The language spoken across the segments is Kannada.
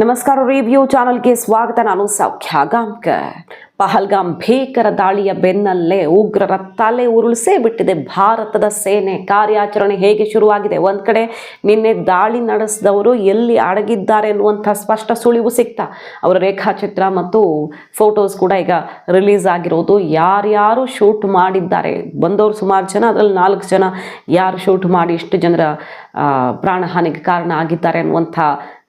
ನಮಸ್ಕಾರ ರಿವ್ಯೂ ಚಾನಲ್ಗೆ ಸ್ವಾಗತ. ನಾನು ಸೌಖ್ಯ ಗಾಂವ್ಕರ್ ಪಹಲ್ಗಾಮ್ ಭೀಕರ ದಾಳಿಯ ಬೆನ್ನಲ್ಲೇ ಉಗ್ರರ ತಲೆ ಉರುಳಿಸೇ ಬಿಟ್ಟಿದೆ. ಭಾರತದ ಸೇನೆ ಕಾರ್ಯಾಚರಣೆ ಹೇಗೆ ಶುರುವಾಗಿದೆ? ಒಂದು ಕಡೆ ನಿನ್ನೆ ದಾಳಿ ನಡೆಸಿದವರು ಎಲ್ಲಿ ಅಡಗಿದ್ದಾರೆ ಅನ್ನುವಂಥ ಸ್ಪಷ್ಟ ಸುಳಿವು ಸಿಗ್ತಾ ಅವರ ರೇಖಾಚಿತ್ರ ಮತ್ತು ಫೋಟೋಸ್ ಕೂಡ ಈಗ ರಿಲೀಸ್ ಆಗಿರೋದು. ಯಾರ್ಯಾರು ಶೂಟ್ ಮಾಡಿದ್ದಾರೆ? ಬಂದವರು ಸುಮಾರು ಜನ, ಅದರಲ್ಲಿ ನಾಲ್ಕು ಜನ ಯಾರು ಶೂಟ್ ಮಾಡಿ ಇಷ್ಟು ಜನರ ಪ್ರಾಣಹಾನಿಗೆ ಕಾರಣ ಆಗಿದ್ದಾರೆ ಅನ್ನುವಂಥ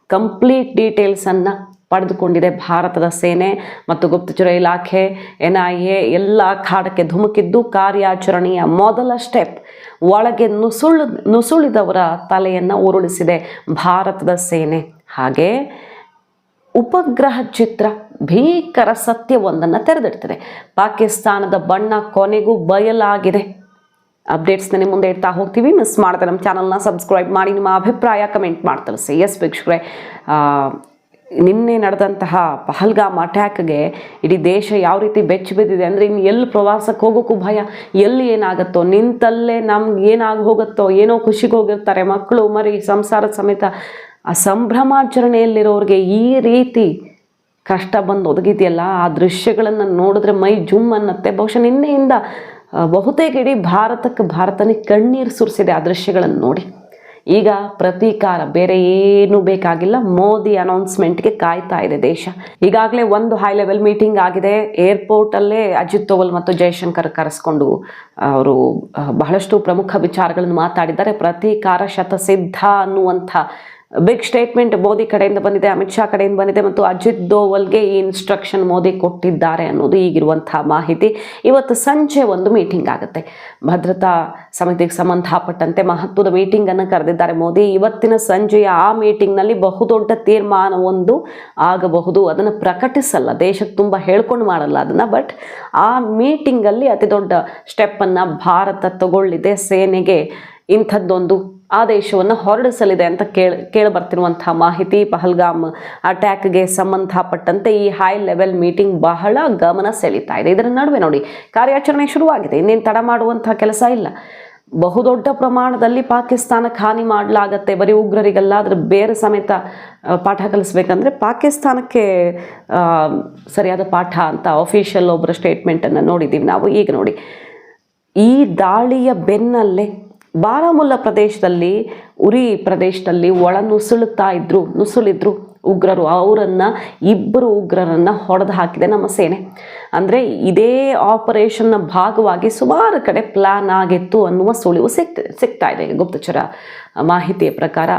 ಕಂಪ್ಲೀಟ್ ಡೀಟೇಲ್ಸನ್ನು ಪಡೆದುಕೊಂಡಿದೆ ಭಾರತದ ಸೇನೆ ಮತ್ತು ಗುಪ್ತಚರ ಇಲಾಖೆ ಎನ್ ಐ ಎ ಎಲ್ಲ ಅಖಾಡಕ್ಕೆ ಧುಮುಕಿದ್ದು ಕಾರ್ಯಾಚರಣೆಯ ಮೊದಲ ಸ್ಟೆಪ್ ಒಳಗೆ ನುಸುಳು, ನುಸುಳಿದವರ ತಲೆಯನ್ನು ಉರುಳಿಸಿದೆ ಭಾರತದ ಸೇನೆ. ಹಾಗೆ ಉಪಗ್ರಹ ಚಿತ್ರ ಭೀಕರ ಸತ್ಯವೊಂದನ್ನು ತೆರೆದಿಡ್ತದೆ. ಪಾಕಿಸ್ತಾನದ ಬಣ್ಣ ಕೊನೆಗೂ ಬಯಲಾಗಿದೆ. ಅಪ್ಡೇಟ್ಸ್ನ ನಿಮ್ಮ ಮುಂದೆ ಇಡ್ತಾ ಹೋಗ್ತೀವಿ. ಮಿಸ್ ಮಾಡ್ತಾ ನಮ್ಮ ಚಾನಲ್ನ ಸಬ್ಸ್ಕ್ರೈಬ್ ಮಾಡಿ ನಿಮ್ಮ ಅಭಿಪ್ರಾಯ ಕಮೆಂಟ್ ಮಾಡಿ ತಿಳಿಸಿ. ಎಸ್ ವೀಕ್ಷಕರೇ ನಿನ್ನೆ ನಡೆದಂತಹ ಪಹಲ್ಗಾಮ್ ಅಟ್ಯಾಕ್ಗೆ ಇಡೀ ದೇಶ ಯಾವ ರೀತಿ ಬೆಚ್ಚಿ ಬಿದ್ದಿದೆ ಅಂದರೆ ಇನ್ನು ಎಲ್ಲಿ ಪ್ರವಾಸಕ್ಕೆ ಹೋಗೋಕ್ಕೂ ಭಯ, ಎಲ್ಲಿ ಏನಾಗುತ್ತೋ, ನಿಂತಲ್ಲೇ ನಮ್ಗೆ ಏನಾಗಿ ಹೋಗುತ್ತೋ, ಏನೋ ಖುಷಿಗೆ ಹೋಗಿರ್ತಾರೆ ಮಕ್ಕಳು, ಮರಿ ಸಂಸಾರದ ಸಮೇತ ಆ ಸಂಭ್ರಮಾಚರಣೆಯಲ್ಲಿರೋರಿಗೆ ಈ ರೀತಿ ಕಷ್ಟ ಬಂದು ಒದಗಿದೆಯಲ್ಲ, ಆ ದೃಶ್ಯಗಳನ್ನು ನೋಡಿದ್ರೆ ಮೈ ಜುಮ್ ಅನ್ನತ್ತೆ. ಬಹುಶಃ ನಿನ್ನೆಯಿಂದ ಬಹುತೇಕ ಇಡೀ ಭಾರತಕ್ಕೆ ಭಾರತನೇ ಕಣ್ಣೀರು ಸುರಿಸಿದೆ ಆ ದೃಶ್ಯಗಳನ್ನು ನೋಡಿ. ಈಗ ಪ್ರತೀಕಾರ, ಬೇರೆ ಏನು ಬೇಕಾಗಿಲ್ಲ. ಮೋದಿ ಅನೌನ್ಸ್ಮೆಂಟ್ಗೆ ಕಾಯ್ತಾ ಇದೆ ದೇಶ. ಈಗಾಗಲೇ ಒಂದು ಹೈ ಲೆವೆಲ್ ಮೀಟಿಂಗ್ ಆಗಿದೆ. ಏರ್ಪೋರ್ಟಲ್ಲೇ ಅಜಿತ್ ತೋವಲ್ ಮತ್ತು ಜಯಶಂಕರ್ ಕರೆಸ್ಕೊಂಡು ಅವರು ಬಹಳಷ್ಟು ಪ್ರಮುಖ ವಿಚಾರಗಳನ್ನು ಮಾತಾಡಿದ್ದಾರೆ. ಪ್ರತೀಕಾರ ಶತಸಿದ್ಧ ಅನ್ನುವಂಥ ಬಿಗ್ ಸ್ಟೇಟ್ಮೆಂಟ್ ಮೋದಿ ಕಡೆಯಿಂದ ಬಂದಿದೆ, ಅಮಿತ್ ಶಾ ಕಡೆಯಿಂದ ಬಂದಿದೆ ಮತ್ತು ಅಜಿತ್ ದೋವಲ್ಗೆ ಈ ಇನ್ಸ್ಟ್ರಕ್ಷನ್ ಮೋದಿ ಕೊಟ್ಟಿದ್ದಾರೆ ಅನ್ನೋದು ಈಗಿರುವಂತಹ ಮಾಹಿತಿ. ಇವತ್ತು ಸಂಜೆ ಒಂದು ಮೀಟಿಂಗ್ ಆಗುತ್ತೆ. ಭದ್ರತಾ ಸಮಿತಿಗೆ ಸಂಬಂಧಪಟ್ಟಂತೆ ಮಹತ್ವದ ಮೀಟಿಂಗನ್ನು ಕರೆದಿದ್ದಾರೆ ಮೋದಿ. ಇವತ್ತಿನ ಸಂಜೆಯ ಆ ಮೀಟಿಂಗ್ನಲ್ಲಿ ಬಹುದೊಡ್ಡ ತೀರ್ಮಾನವೊಂದು ಆಗಬಹುದು. ಅದನ್ನು ಪ್ರಕಟಿಸಲ್ಲ, ದೇಶಕ್ಕೆ ತುಂಬ ಹೇಳ್ಕೊಂಡು ಮಾಡಲ್ಲ ಅದನ್ನು. ಬಟ್ ಆ ಮೀಟಿಂಗಲ್ಲಿ ಅತಿ ದೊಡ್ಡ ಸ್ಟೆಪ್ಪನ್ನು ಭಾರತ ತಗೊಳ್ಳಿದೆ. ಸೇನೆಗೆ ಇಂಥದ್ದೊಂದು ಆದೇಶವನ್ನು ಹೊರಡಿಸಲಿದೆ ಅಂತ ಕೇಳ ಕೇಳಿ ಬರ್ತಿರುವಂತಹ ಮಾಹಿತಿ. ಪಹಲ್ಗಾಮ್ ಅಟ್ಯಾಕ್ಗೆ ಸಂಬಂಧಪಟ್ಟಂತೆ ಈ ಹೈ ಲೆವೆಲ್ ಮೀಟಿಂಗ್ ಬಹಳ ಗಮನ ಸೆಳೀತಾ ಇದೆ. ಇದರ ನಡುವೆ ನೋಡಿ, ಕಾರ್ಯಾಚರಣೆ ಶುರುವಾಗಿದೆ. ಇನ್ನೇನು ತಡ ಮಾಡುವಂತಹ ಕೆಲಸ ಇಲ್ಲ. ಬಹುದೊಡ್ಡ ಪ್ರಮಾಣದಲ್ಲಿ ಪಾಕಿಸ್ತಾನಕ್ಕೆ ಹಾನಿ ಮಾಡಲಾಗತ್ತೆ. ಬರೀ ಉಗ್ರರಿಗೆಲ್ಲ ಅದ್ರ ಬೇರೆ ಸಮೇತ ಪಾಠ ಕಲಿಸ್ಬೇಕಂದ್ರೆ ಪಾಕಿಸ್ತಾನಕ್ಕೆ ಸರಿಯಾದ ಪಾಠ ಅಂತ ಅಫಿಷಿಯಲ್ ಒಬ್ಬರ ಸ್ಟೇಟ್ಮೆಂಟನ್ನು ನೋಡಿದ್ದೀವಿ ನಾವು. ಈಗ ನೋಡಿ, ಈ ದಾಳಿಯ ಬೆನ್ನಲ್ಲೇ ಬಾರಾಮುಲ್ಲಾ ಪ್ರದೇಶದಲ್ಲಿ, ಉರಿ ಪ್ರದೇಶದಲ್ಲಿ ಒಳ ನುಸುಳುತ್ತಾ ಇದ್ರು, ನುಸುಳಿದ್ರು ಉಗ್ರರು. ಅವರನ್ನು, ಇಬ್ಬರು ಉಗ್ರರನ್ನು ಹೊಡೆದು ಹಾಕಿದೆ ನಮ್ಮ ಸೇನೆ. ಅಂದರೆ ಇದೇ ಆಪರೇಷನ್ನ ಭಾಗವಾಗಿ ಸುಮಾರು ಕಡೆ ಪ್ಲಾನ್ ಆಗಿತ್ತು ಅನ್ನುವ ಸುಳಿವು ಸಿಕ್ ಸಿಗ್ತಾ ಇದೆ. ಗುಪ್ತಚರ ಮಾಹಿತಿಯ ಪ್ರಕಾರ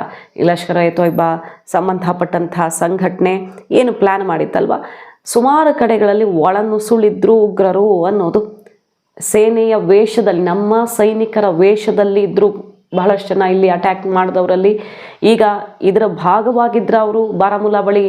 ಲಷ್ಕರ್ ಎ ತೊಯ್ಬಾ ಸಂಬಂಧಪಟ್ಟಂತಹ ಸಂಘಟನೆ ಏನು ಪ್ಲ್ಯಾನ್ ಮಾಡಿತ್ತಲ್ವ? ಸುಮಾರು ಕಡೆಗಳಲ್ಲಿ ಒಳನುಸುಳಿದ್ರು ಉಗ್ರರು ಅನ್ನೋದು ಸೇನೆಯ ವೇಷದಲ್ಲಿ, ನಮ್ಮ ಸೈನಿಕರ ವೇಷದಲ್ಲಿ ಇದ್ದರೂ ಬಹಳಷ್ಟು ಜನ ಇಲ್ಲಿ ಅಟ್ಯಾಕ್ ಮಾಡಿದವರಲ್ಲಿ. ಈಗ ಇದರ ಭಾಗವಾಗಿದ್ದರೆ ಅವರು ಬಾರಾಮುಲ್ಲಾ ಬಳಿ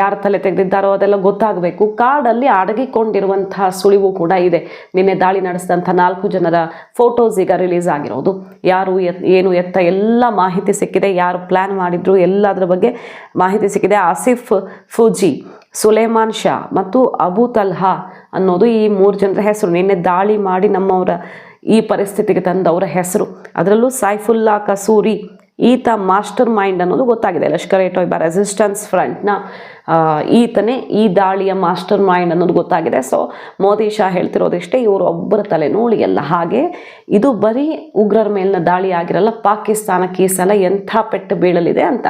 ಯಾರ ತಲೆ ತೆಗೆದಿದ್ದಾರೋ ಅದೆಲ್ಲ ಗೊತ್ತಾಗಬೇಕು. ಕಾಡಲ್ಲಿ ಅಡಗಿಕೊಂಡಿರುವಂತಹ ಸುಳಿವು ಕೂಡ ಇದೆ. ನಿನ್ನೆ ದಾಳಿ ನಡೆಸಿದಂಥ ನಾಲ್ಕು ಜನರ ಫೋಟೋಸ್ ಈಗ ರಿಲೀಸ್ ಆಗಿರೋದು. ಯಾರು ಎತ್, ಏನು ಎತ್ತ ಎಲ್ಲ ಮಾಹಿತಿ ಸಿಕ್ಕಿದೆ. ಯಾರು ಪ್ಲ್ಯಾನ್ ಮಾಡಿದ್ರು ಎಲ್ಲದರ ಬಗ್ಗೆ ಮಾಹಿತಿ ಸಿಕ್ಕಿದೆ. ಆಸಿಫ್ ಫುಜಿ, ಸುಲೇಮಾನ್ ಶಾ ಮತ್ತು ಅಬು ತಲ್ಹಾ ಅನ್ನೋದು ಈ ಮೂರು ಜನರ ಹೆಸರು. ನಿನ್ನೆ ದಾಳಿ ಮಾಡಿ ನಮ್ಮವರ ಈ ಪರಿಸ್ಥಿತಿಗೆ ತಂದವರ ಹೆಸರು. ಅದರಲ್ಲೂ ಸೈಫುಲ್ಲಾ ಕಸೂರಿ, ಈತ ಮಾಸ್ಟರ್ ಮೈಂಡ್ ಅನ್ನೋದು ಗೊತ್ತಾಗಿದೆ. ಲಷ್ಕರ್ ಎ ಟೊಯ್ಬಾ ರೆಸಿಸ್ಟೆನ್ಸ್ ಫ್ರಂಟ್ನ ಈತನೇ ಈ ದಾಳಿಯ ಮಾಸ್ಟರ್ ಮೈಂಡ್ ಅನ್ನೋದು ಗೊತ್ತಾಗಿದೆ. ಸೊ ಮೋದಿ ಶಾ ಹೇಳ್ತಿರೋದಿಷ್ಟೇ, ಇವರು ಒಬ್ಬರ ತಲೆ ಉಳಿಯಲ್ಲ ಹಾಗೆ ಇದು ಬರೀ ಉಗ್ರರ ಮೇಲಿನ ದಾಳಿ ಆಗಿರಲ್ಲ, ಪಾಕಿಸ್ತಾನಕ್ಕೆ ಈ ಸಲ ಎಂಥ ಪೆಟ್ಟು ಬೀಳಲಿದೆ ಅಂತ.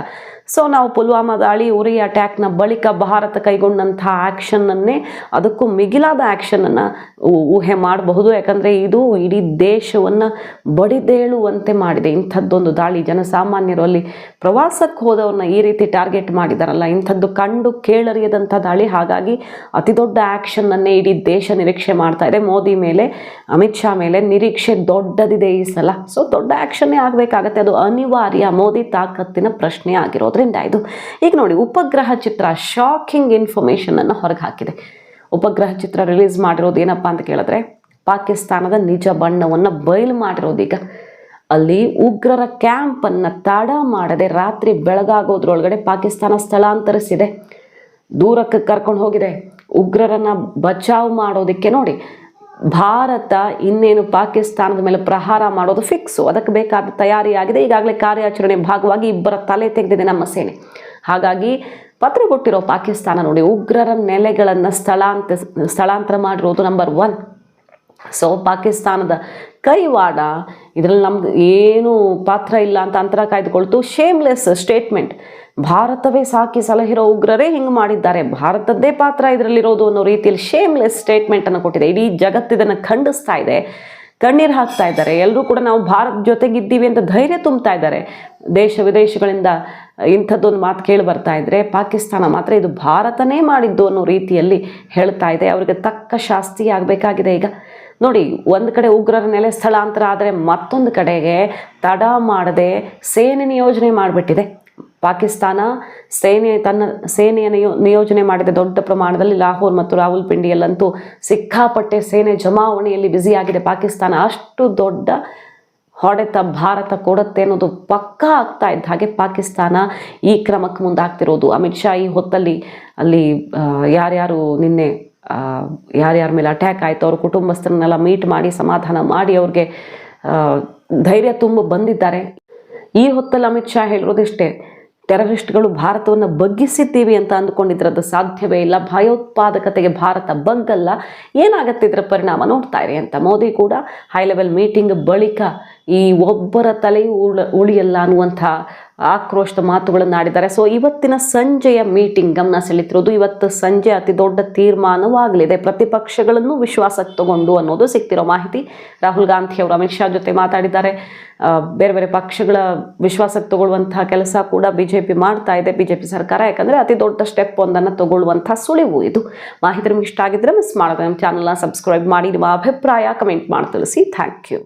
ಸೊ ನಾವು ಪುಲ್ವಾಮಾ ದಾಳಿ, ಉರಿ ಅಟ್ಯಾಕ್ನ ಬಳಿಕ ಭಾರತ ಕೈಗೊಂಡಂಥ ಆ್ಯಕ್ಷನ್ನನ್ನೇ ಅದಕ್ಕೂ ಮಿಗಿಲಾದ ಆ್ಯಕ್ಷನನ್ನು ಊಹೆ ಮಾಡಬಹುದು. ಯಾಕಂದರೆ ಇದು ಇಡೀ ದೇಶವನ್ನು ಬಡಿದೇಳುವಂತೆ ಮಾಡಿದೆ. ಇಂಥದ್ದೊಂದು ದಾಳಿ. ಜನಸಾಮಾನ್ಯರು ಅಲ್ಲಿ ಪ್ರವಾಸಕ್ಕೆ ಹೋದವ್ರನ್ನ ಈ ರೀತಿ ಟಾರ್ಗೆಟ್ ಮಾಡಿದಾರಲ್ಲ, ಇಂಥದ್ದು ಕಂಡು ಕೇಳರಿಯದಂಥ ದಾಳಿ. ಹಾಗಾಗಿ ಅತಿ ದೊಡ್ಡ ಆ್ಯಕ್ಷನ್ನನ್ನೇ ಇಡೀ ದೇಶ ನಿರೀಕ್ಷೆ ಮಾಡ್ತಾ ಇದೆ. ಮೋದಿ ಮೇಲೆ, ಅಮಿತ್ ಶಾ ಮೇಲೆ ನಿರೀಕ್ಷೆ ದೊಡ್ಡದಿದೆ ಈ ಸಲ. ಸೊ ದೊಡ್ಡ ಆ್ಯಕ್ಷನ್ನೇ ಆಗಬೇಕಾಗತ್ತೆ. ಅದು ಅನಿವಾರ್ಯ. ಮೋದಿ ತಾಕತ್ತಿನ ಪ್ರಶ್ನೆ ಆಗಿರೋದ್ರಿಂದ ಇದು. ಈಗ ನೋಡಿ, ಉಪಗ್ರಹ ಚಿತ್ರ ಶಾಕಿಂಗ್ ಇನ್ಫಾರ್ಮೇಷನನ್ನು ಹೊರಗೆ ಹಾಕಿದೆ. ಉಪಗ್ರಹ ಚಿತ್ರ ರಿಲೀಸ್ ಮಾಡಿರೋದು ಏನಪ್ಪ ಅಂತ ಕೇಳಿದ್ರೆ, ಪಾಕಿಸ್ತಾನದ ನಿಜ ಬಣ್ಣವನ್ನು ಬಯಲು ಮಾಡಿರೋದೀಗ ಅಲ್ಲಿ ಉಗ್ರರ ಕ್ಯಾಂಪನ್ನು ತಡ ಮಾಡದೆ ರಾತ್ರಿ ಬೆಳಗಾಗೋದ್ರೊಳಗಡೆ ಪಾಕಿಸ್ತಾನ ಸ್ಥಳಾಂತರಿಸಿದೆ. ದೂರಕ್ಕೆ ಕರ್ಕೊಂಡು ಹೋಗಿದೆ. ಉಗ್ರರನ್ನ ಬಚಾವ್ ಮಾಡೋದಕ್ಕೆ ನೋಡಿ. ಭಾರತ ಇನ್ನೇನು ಪಾಕಿಸ್ತಾನದ ಮೇಲೆ ಪ್ರಹಾರ ಮಾಡೋದು ಫಿಕ್ಸು ಅದಕ್ಕೆ ಬೇಕಾದ ತಯಾರಿಯಾಗಿದೆ. ಈಗಾಗಲೇ ಕಾರ್ಯಾಚರಣೆ ಭಾಗವಾಗಿ ಇಬ್ಬರ ತಲೆ ತೆಗೆದಿದೆ ನಮ್ಮ ಸೇನೆ. ಹಾಗಾಗಿ ಪತ್ರ ಕೊಟ್ಟಿರೋ ಪಾಕಿಸ್ತಾನ ನೋಡಿ, ಉಗ್ರರ ನೆಲೆಗಳನ್ನು ಸ್ಥಳಾಂತ ಸ್ಥಳಾಂತರ ಮಾಡಿರೋದು ನಂಬರ್ ಒನ್ ಸೊ ಪಾಕಿಸ್ತಾನದ ಕೈವಾಡ, ಇದರಲ್ಲಿ ನಮ್ಗೆ ಏನು ಪಾತ್ರ ಇಲ್ಲ ಅಂತ ಅಂತರ ಕಾಯ್ದುಕೊಳ್ತು. ಶೇಮ್ಲೆಸ್ ಸ್ಟೇಟ್ಮೆಂಟ್ ಭಾರತವೇ ಸಾಕಿ ಸಲಹಿರೋ ಉಗ್ರರೇ ಹಿಂಗೆ ಮಾಡಿದ್ದಾರೆ. ಭಾರತದ್ದೇ ಪಾತ್ರ ಇದರಲ್ಲಿರೋದು ಅನ್ನೋ ರೀತಿಯಲ್ಲಿ ಶೇಮ್ಲೆಸ್ ಸ್ಟೇಟ್ಮೆಂಟನ್ನು ಕೊಟ್ಟಿದೆ. ಇಡೀ ಜಗತ್ತು ಇದನ್ನು ಖಂಡಿಸ್ತಾ ಇದೆ. ಕಣ್ಣೀರು ಹಾಕ್ತಾ ಇದ್ದಾರೆ. ಎಲ್ಲರೂ ಕೂಡ ನಾವು ಭಾರತ ಜೊತೆಗಿದ್ದೀವಿ ಅಂತ ಧೈರ್ಯ ತುಂಬ್ತಾ ಇದ್ದಾರೆ. ದೇಶ ವಿದೇಶಗಳಿಂದ ಇಂಥದ್ದೊಂದು ಮಾತು ಕೇಳಿ ಬರ್ತಾ ಇದ್ದರೆ ಪಾಕಿಸ್ತಾನ ಮಾತ್ರ ಇದು ಭಾರತನೇ ಮಾಡಿದ್ದು ಅನ್ನೋ ರೀತಿಯಲ್ಲಿ ಹೇಳ್ತಾ ಇದೆ. ಅವರಿಗೆ ತಕ್ಕ ಶಾಸ್ತಿ ಆಗಬೇಕಾಗಿದೆ ಈಗ. ನೋಡಿ, ಒಂದು ಕಡೆ ಉಗ್ರರ ನೆಲೆ ಸ್ಥಳಾಂತರ ಆದರೆ ಮತ್ತೊಂದು ಕಡೆಗೆ ತಡ ಮಾಡದೆ ಸೇನೆ ನಿಯೋಜನೆ ಮಾಡಿಬಿಟ್ಟಿದೆ. ಪಾಕಿಸ್ತಾನ ಸೇನೆ ತನ್ನ ಸೇನೆಯ ನಿಯೋ, ನಿಯೋಜನೆ ಮಾಡಿದೆ ದೊಡ್ಡ ಪ್ರಮಾಣದಲ್ಲಿ ಲಾಹೋರ್ ಮತ್ತು ರಾಹುಲ್ಪಿಂಡಿಯಲ್ಲಂತೂ ಸಿಕ್ಕಾಪಟ್ಟೆ ಸೇನೆ ಜಮಾವಣೆಯಲ್ಲಿ ಬ್ಯುಸಿಯಾಗಿದೆ. ಪಾಕಿಸ್ತಾನ ಅಷ್ಟು ದೊಡ್ಡ ಹೊಡೆತ ಭಾರತ ಕೊಡುತ್ತೆ ಅನ್ನೋದು ಪಕ್ಕಾ ಆಗ್ತಾ ಇದ್ದ ಹಾಗೆ ಪಾಕಿಸ್ತಾನ ಈ ಕ್ರಮಕ್ಕೆ ಮುಂದಾಗ್ತಿರೋದು. ಅಮಿತ್ ಶಾ ಈ ಹೊತ್ತಲ್ಲಿ ಅಲ್ಲಿ ಯಾರ್ಯಾರು ನಿನ್ನೆ ಯಾರ್ಯಾರ ಮೇಲೆ ಅಟ್ಯಾಕ್ ಆಯಿತು, ಅವ್ರ ಕುಟುಂಬಸ್ಥರನ್ನೆಲ್ಲ ಮೀಟ್ ಮಾಡಿ, ಸಮಾಧಾನ ಮಾಡಿ ಅವ್ರಿಗೆ ಧೈರ್ಯ ತುಂಬ ಬಂದಿದ್ದಾರೆ. ಈ ಹೊತ್ತಲ್ಲಿ ಅಮಿತ್ ಶಾ ಹೇಳಿರೋದಿಷ್ಟೇ, ಟೆರರಿಸ್ಟ್ಗಳು ಭಾರತವನ್ನು ಬಗ್ಗಿಸಿದ್ದೀವಿ ಅಂತ ಅಂದ್ಕೊಂಡಿದ್ರದ್ದು ಸಾಧ್ಯವೇ ಇಲ್ಲ. ಭಯೋತ್ಪಾದಕತೆಗೆ ಭಾರತ ಬಗ್ಗಲ್ಲ ಏನಾಗತ್ತೆ ಇದರ ಪರಿಣಾಮ ನೋಡ್ತಾ ಇರಿ ಅಂತ ಮೋದಿ ಕೂಡ ಹೈ ಲೆವೆಲ್ ಮೀಟಿಂಗ್ ಬಳಿಕ ಈ ಒಬ್ಬರ ತಲೆಯೂ ಉಳ, ಉಳಿಯಲ್ಲ ಅನ್ನುವಂಥ ಆಕ್ರೋಶದ ಮಾತುಗಳನ್ನು ಆಡಿದ್ದಾರೆ. ಸೊ ಇವತ್ತಿನ ಸಂಜೆಯ ಮೀಟಿಂಗ್ ಗಮನ ಸೆಳೀತಿರೋದು ಇವತ್ತು ಸಂಜೆ ಅತಿ ದೊಡ್ಡ ತೀರ್ಮಾನವಾಗಲಿದೆ. ಪ್ರತಿಪಕ್ಷಗಳನ್ನು ವಿಶ್ವಾಸಕ್ಕೆ ತಗೊಂಡು ಅನ್ನೋದು ಸಿಗ್ತಿರೋ ಮಾಹಿತಿ ರಾಹುಲ್ ಗಾಂಧಿ ಅವರು. ಅಮಿತ್ ಶಾ ಜೊತೆ ಮಾತಾಡಿದ್ದಾರೆ. ಬೇರೆ ಬೇರೆ ಪಕ್ಷಗಳ ವಿಶ್ವಾಸಕ್ಕೆ ತಗೊಳ್ಳುವಂತಹ ಕೆಲಸ ಕೂಡ ಬಿಜೆಪಿ ಮಾಡ್ತಾ ಇದೆ. ಬಿಜೆಪಿ ಸರ್ಕಾರ ಯಾಕಂದ್ರೆ ಅತಿ ದೊಡ್ಡ ಸ್ಟೆಪ್ ಒಂದನ್ನು ತಗೊಳ್ಳುವಂಥ ಸುಳಿವು ಇದು. ಮಾಹಿತಿ ನಿಮ್ಗೆ ಇಷ್ಟ ಆಗಿದ್ರೆ ಮಿಸ್ ಮಾಡೋದು. ನಮ್ಮ ಚಾನಲ್ನ ಸಬ್ಸ್ಕ್ರೈಬ್ ಮಾಡಿ. ನಿಮ್ಮ ಅಭಿಪ್ರಾಯ ಕಮೆಂಟ್ ಮಾಡಿ ತಿಳಿಸಿ. Thank you